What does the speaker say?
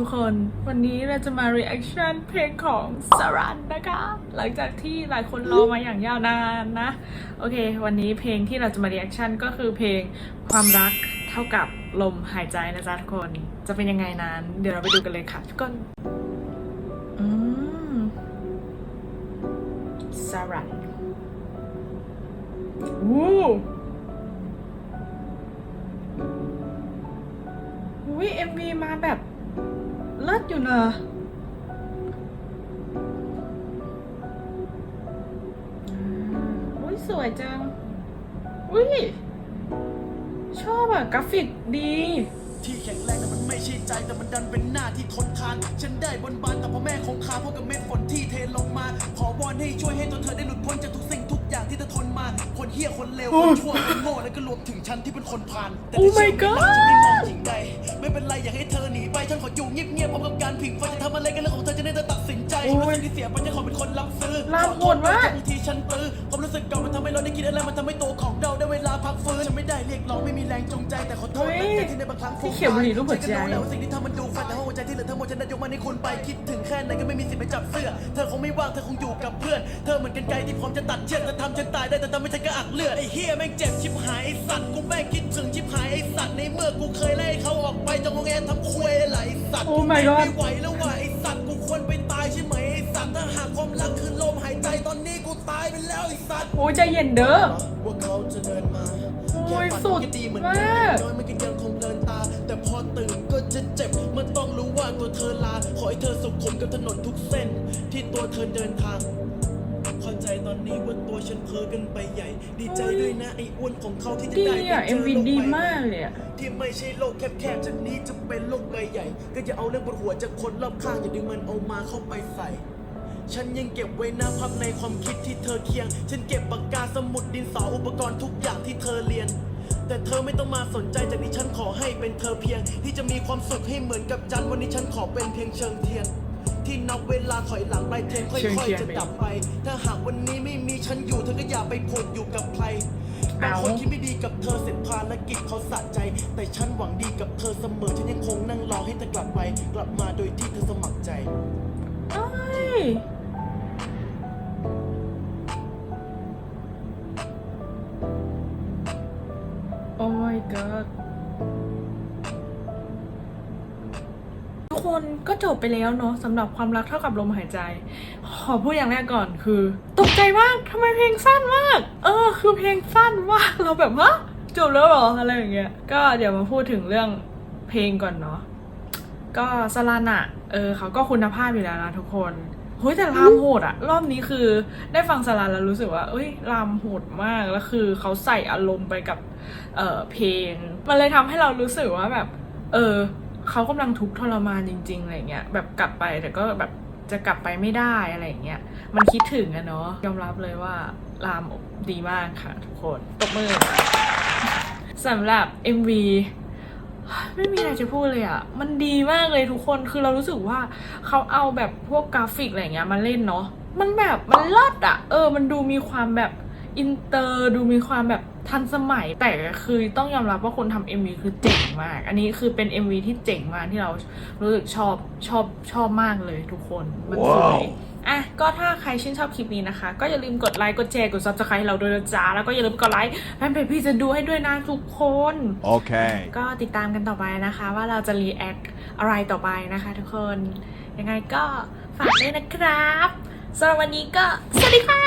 ทุกคนวันนี้เราจะมา reaction เพลงของสรันนะคะ หลังจากที่หลายคนรอมาอย่างยาวนานนะ โอเค วันนี้เพลงที่เราจะมา reaction ก็คือเพลงความรักเท่ากับลมหายใจนะจ๊ะทุกคนจะเป็นยังไงนั้น เดี๋ยวเราไปดูกันเลยค่ะทุกคนอืมสรันวู้วิเอ็มวีมาแบบ เลิศอยู่นะอุ้ยสวยจัง อุ้ย ชอบอะกราฟิกดีที่แข็งแรงแต่มันไม่ใช่ใจแต่มันดันเป็นหน้าที่ทนทาน ฉันได้บนบานกับพ่อแม่คงคาเพราะกับเม็ดฝนที่เทลงมา ขอวอนให้ช่วยให้ตัวเธอได้หลุดพ้นจากทุกสิ่งทุกอย่างที่เธอทนมา คนเฮี้ยคนเลวโอ้คนชั่วคนโง่แล้วก็รวมถึงฉันที่เป็นคนผ่าน แต่ Oh ที่ my เชื่อไม่ได้ God จะไม่มองจริงใด ออยู่เงียบๆพร้อมกับการผิงไฟจะทำอะไรกันเรื่องของเธอจะได้เธอตัดสินใจโอ้ยรู้สึกที่เสียไปฉันขอเป็นคนรับซื้อลามโหดมากบางทีฉันปื้อความรู้สึกเก่ามันทำให้เราได้คิดอะไรมันทำให้ตัวของเราได้เวลาพักฟื้นฉันไม่ได้เรียกร้องไม่มีแรงจูงใจแต่ขอโทษเฮ้ยนะที่ในบางครั้ง ที่เขียวบุหรี่รูปหัวใจ ฉันก็รู้แล้วว่าสิ่งที่ทำมันดูฝันแต่ คุณไปคิดถึงแค่ไหนก็ไม่มีสิทธิ์ไปจับเสื้อ เธอคงไม่ว่างเธอคงอยู่กับเพื่อน เธอเหมือนกันไกลที่พร้อมจะตัดเชือกจะทำฉันตายได้แต่ทำให้ฉันกระอักเลือดไอ้เฮียแม่งเจ็บชิบหายไอ้สัตว์กูแม่งคิดถึงชิบหายไอ้สัตว์ในเมื่อกูเคยไล่เขาออกไปจงงอแงทำควยไหลไอ้สัตว์ Oh กู my แม่ง God ไม่ไหวแล้วว่ะไอ้สัตว์กูควรไปตายใช่ไหมไอ้สัตว์ถ้าหากความรักคือลมหายใจตอนนี้กูตายไปแล้วไอ้สัตว์ โอ้ยใจเย็นเด้อ ว่าเขาจะเดินมาโอ้ยแค่สุฝันดก็ดีเหมือนมาเดิกมน้อยมันก็ยังคงเพลินตา แต่พอตื่นก็จะเจ็บ เธอลา ขอให้เธอสุขมกับถนนทุกเส้น ที่ตัวเธอเดินทางเข้าใจตอนนี้ว่าตัวฉันเพ้อกันไปใหญ่ ดีใจด้วยนะไอ้อ้วนของเขาที่จะดีได้ไปอะเจเอ็มอวีโลกดีใบใหมากเลยอะ ที่ไม่ใช่โลกแคบๆจากนี้จะเป็นโลกใบใหญ่ ก็จะเอาเรื่องบนหัวจากคนรอบข้างอย่าดึงมันเอามาเข้าไปใส่ ฉันยังเก็บไว้นะภาพในความคิดที่เธอเคียง ฉันเก็บปากกาสมุดดินสออุปกรณ์ทุกอย่างที่เธอเรียน แต่เธอไม่ต้องมาสนใจจากนี้ฉันขอให้เป็นเธอเพียง ที่จะมีความสุขให้เหมือนกับจันวันนี้ฉันขอเป็นเพียงเชิงเทียน ที่นับเวลาถอยหลังไปเทียนค่อยๆจะดับไป ถ้าหากวันนี้ไม่มีฉันอยู่เธอก็อย่าไปผูกอยู่กับใครบางคนคิดไม่ดีกับเธอเสร็จภารกิจเขาสะใจ แต่ฉันหวังดีกับเธอเสมอฉันยังคงนั่งรอให้เธอกลับไปกลับมา god ทุกคนก็จบไปแล้วเนาะสำหรับความรักเท่ากับลมหายใจ ขอพูดอย่างแรกก่อนคือ ตกใจมากทำไมเพลงสั้นมาก เออ คือเพลงสั้นมากเราแบบฮะจบแล้วหรออะไรอย่างเงี้ยก็เดี๋ยวมาพูดถึงเรื่องเพลงก่อนเนาะก็สลันอะเออเขาก็คุณภาพอยู่แล้วนะทุกคน เฮ้ยแต่รามโหดอะรอบนี้คือได้ฟังสลันแล้วรู้สึกว่าเอ้ยรามโหดมากแล้วคือเขาใส่อารมณ์ไปกับเออเพลง มันเลยทำให้เรารู้สึกว่าแบบ เออเขากำลังทุกข์ทรมานจริงๆอะไรเงี้ยแบบกลับไปแต่ก็แบบจะกลับไปไม่ได้อะไรเงี้ยมันคิดถึงอะเนาะยอมรับเลยว่ารามดีมากค่ะทุกคนตบมือสำหรับ MV ไม่มีอะไรจะพูดเลยอะ่ะ มันดีมากเลยทุกคน คือเรารู้สึกว่าเขาเอาแบบพวกกราฟิกอะไรเงี้ยมาเล่นเนาะ มันแบบมันเลิศอะ่ะ เออ มันดูมีความแบบอินเตอร์ดูมีความแบบทันสมัย แต่คือต้องยอมรับว่าคนทำ MV คือเจ๋งมาก อันนี้คือเป็น MV ที่เจ๋งมากที่เรารู้สึกชอบชอบชอบมากเลยทุกคน มันสวย อะก็ถ้าใครชื่นชอบคลิปนี้นะคะ ก็อย่าลืมกดไลค์กดแชร์กด subscribe ให้เราด้วยนะจ๊ะแล้วก็อย่าลืมกดไลค์แฟนเพจพี่จะดูให้ด้วยนะทุกคน Okay. ก็ติดตามกันต่อไปนะคะ ว่าเราจะรีแอคอะไรต่อไปนะคะ ทุกคนยังไงก็ฝากด้วยนะครับสำหรับวันนี้ก็สวัสดีค่ะ